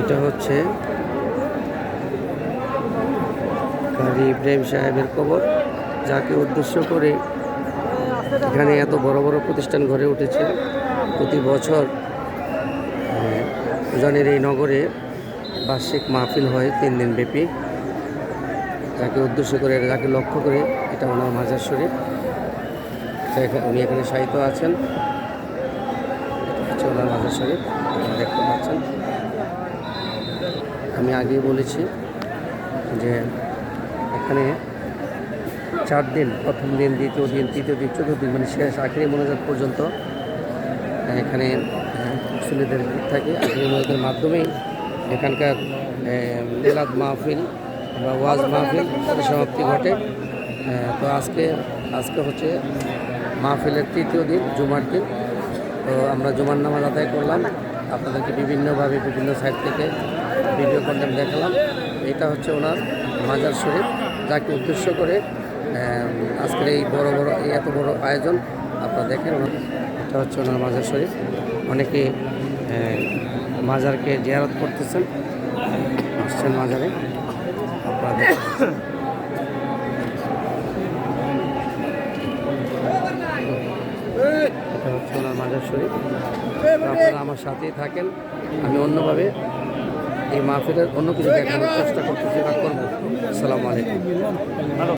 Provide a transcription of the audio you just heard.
এটা হচ্ছে কাজী ইব্রাহিম সাহেবের কবর, যাকে উদ্দেশ্য করে এখানে এত বড় বড় প্রতিষ্ঠান গড়ে উঠেছে। প্রতি বছর উজানের এই নগরে বার্ষিক মাহফিল হয় তিন দিন ব্যাপী। যাকে উদ্দেশ্য করে যাকে লক্ষ্য করে এটা ওনার মাজার শরীফ। উনি এখানে সাহিত্য আছেন। হচ্ছে ওনার মাজার শরীফ। দেখতে পাচ্ছেন। আমি আগেই বলেছি যে এখানে চার দিন, প্রথম দিন, দ্বিতীয় দিন, তৃতীয় দিন, চতুর্থ দিন মানে শেষ আখেরি মনোজাত পর্যন্ত এখানে মুসলিমদের ভিড় থাকে। আখেরি মনোজাতের মাধ্যমেই এখানকার মিলাদ মাহফিল বা ওয়াজ মাহফিল সমাপ্তি ঘটে। তো আজকে আজকে হচ্ছে মাহফিলের তৃতীয় দিন, জুমার দিন। তো আমরা জুমার নামাজ আদায় করলাম। আপনাদেরকে বিভিন্নভাবে বিভিন্ন সাইড থেকে ভিডিও কন্টেন্ট দেখালাম। এটা হচ্ছে ওনার মাজার শরীফ। যাকে উদ্দেশ্য করে আজকের এই বড় বড়, এই এত বড় আয়োজন আপনারা দেখেন। ওনার- এটা হচ্ছে ওনার মাজার শরীফ। অনেকে মাজারকে জিয়ারত করতেছেন, আসছেন মাজারে। আপনারা দেখেন। হচ্ছে মাজার শরীফ। আপনারা আমার সাথেই থাকেন। আমি অন্যভাবে এই মাহফিলের অন্য কিছু দেখানোর চেষ্টা করতেছি বা করব। আসসালামু আলাইকুম।